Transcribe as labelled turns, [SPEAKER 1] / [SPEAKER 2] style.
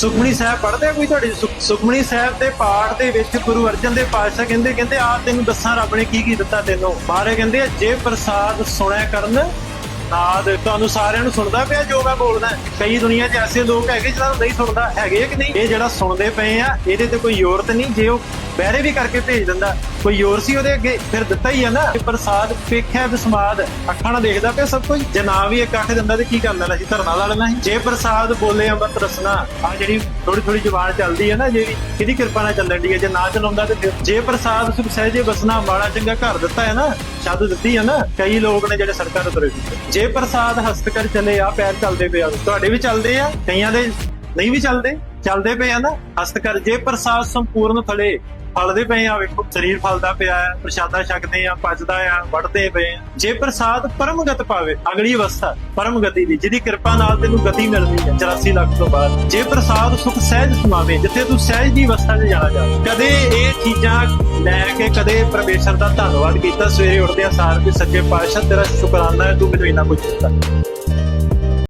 [SPEAKER 1] ਸੁਖਮਨੀ ਸਾਹਿਬ ਪੜ੍ਹਦੇ ਆ ਕੋਈ ਤੁਹਾਡੀ? ਸੁਖ- ਸਾਹਿਬ ਦੇ ਪਾਠ ਦੇ ਵਿੱਚ ਗੁਰੂ ਅਰਜਨ ਦੇਵ ਪਾਤਸ਼ਾਹ ਕਹਿੰਦੇ ਕਹਿੰਦੇ ਆ ਤੈਨੂੰ ਦੱਸਾਂ, ਰੱਬ ਨੇ ਕੀ ਕੀ ਦਿੱਤਾ ਤੈਨੂੰ? ਬਾਰੇ ਕਹਿੰਦੇ ਜੇ ਪ੍ਰਸਾਦ ਸੁਣਿਆ ਕਰਨ, ਨਾਦ ਤੁਹਾਨੂੰ ਸਾਰਿਆਂ ਨੂੰ ਸੁਣਦਾ ਪਿਆ ਜੋ ਮੈਂ ਬੋਲਦਾ ਕਈ ਦੁਨੀਆ 'ਚ ਐਸੇ ਲੋਕ ਹੈਗੇ ਜਿਹਨਾਂ ਨੂੰ ਨਹੀਂ ਸੁਣਦਾ, ਹੈਗੇ ਕਿ ਨਹੀਂ? ਇਹ ਜਿਹੜਾ ਸੁਣਦੇ ਪਏ ਆ, ਇਹਦੇ ਤੇ ਕੋਈ ਜ਼ੋਰਤ ਨਹੀਂ। ਜੇ ਉਹ ਬਹਿਰੇ ਵੀ ਕਰਕੇ ਭੇਜ ਦਿੰਦਾ। ਕੋਈ ਜ਼ੋਰ ਸੀ ਉਹਦੇ ਅੱਗੇ ਫਿਰ ਦਿੱਤਾ ਹੀ ਆ ਨਾ। ਪ੍ਰਸਾਦ ਵੇਖਿਆ ਬਿਸਮਾਦ, ਅੱਖਾਂ ਨਾਲ ਦੇਖਦਾ ਪਿਆ ਸਭ ਕੁਝ। ਜੇ ਨਾ ਵੀ ਇੱਕ ਅੱਖ ਦਿੰਦਾ ਤੇ ਕੀ ਕਰ ਲੈਣਾ ਸੀ? ਧਰਨਾ ਲਾ ਲੈਣਾ ਸੀ। ਜੇ ਪ੍ਰਸਾਦ ਬੋਲੇ ਅੰਮ੍ਰਿਤ ਰਸਨਾ ਆ ਜਿਹੜੀ ਥੋੜੀ ਥੋੜੀ ਜ਼ੁਬਾਨ ਚੱਲਦੀ ਹੈ ਨਾ ਜਿਹੜੀ ਕਿਹਦੀ ਕਿਰਪਾ ਨਾਲ ਚੱਲਣ ਦੀ ਹੈ ਜੇ ਨਾ ਚਲਾਉਂਦਾ ਤੇ ਜੇ ਪ੍ਰਸਾਦ ਸੁਖ ਸਹਿਜੇ ਬਸਨਾ, ਮਾੜਾ ਚੰਗਾ ਘਰ ਦਿੱਤਾ ਹੈ ਨਾ ਸ਼ਬਦ ਦਿੱਤੀ ਹੈ ਨਾ, ਕਈ ਲੋਕ ਨੇ ਜਿਹੜੇ ਸੜਕਾਂ ਤੇ ਤੁਰੇ ਜੇ ਪ੍ਰਸਾਦ ਹਸਤ ਕਰ ਚਲੇ ਆ ਪੈਰ ਚੱਲਦੇ ਪਏ ਆ। ਤੁਹਾਡੇ ਵੀ ਚੱਲਦੇ ਆ, ਕਈਆਂ ਦੇ ਨਹੀਂ ਵੀ ਚੱਲਦੇ ਚੱਲਦੇ ਪਏ ਆ ਨਾ, ਹਸਤ ਕਰ। ਜੇ ਪ੍ਰਸਾਦ ਸੰਪੂਰਨ ਫਲੇ ਫਲਦੇ ਪਏ ਆ, ਵੇਖੋ, ਸਰੀਰ ਫਲਦਾ ਪਿਆ ਹੈ, ਪ੍ਰਸ਼ਾਦਾ ਛਕਦੇ ਆ, ਪਚਦਾ ਆ ਵੜਦੇ ਪਏ ਆ। ਜੇ ਪ੍ਰਸਾਦ ਪਰਮਗਤ ਪਾਵੇ, ਅਗਲੀ ਅਵਸਥਾ, ਪਰਮਗਤੀ ਦੀ, ਜਿਹਦੀ ਕਿਰਪਾ ਨਾਲ ਤੈਨੂੰ ਗਤੀ ਮਿਲਦੀ ਹੈ 84 ਲੱਖ ਤੋਂ ਬਾਅਦ। ਜੇ ਪ੍ਰਸਾਦ ਸੁਖ ਸਹਿਜ ਸਮਾਵੇ ਜਿੱਥੇ ਤੂੰ ਸਹਿਜ ਦੀ ਅਵਸਥਾ 'ਚ ਜਾਣਾ ਚਾਹੇ ਕਦੇ ਇਹ ਚੀਜ਼ਾਂ ਲੈ ਕੇ ਕਦੇ ਪਰਮੇਸ਼ਰ ਦਾ ਧੰਨਵਾਦ ਕੀਤਾ, ਸਵੇਰੇ ਉੱਠਦਿਆਂ ਸਾਰ ਵੀ ਸੱਚੇ ਪਾਤਸ਼ਾਹ, ਤੇਰਾ ਸ਼ੁਕਰਾਨਾ ਹੈ, ਤੂੰ ਮੈਨੂੰ ਇੰਨਾ ਕੁਝ ਦਿੱਤਾ।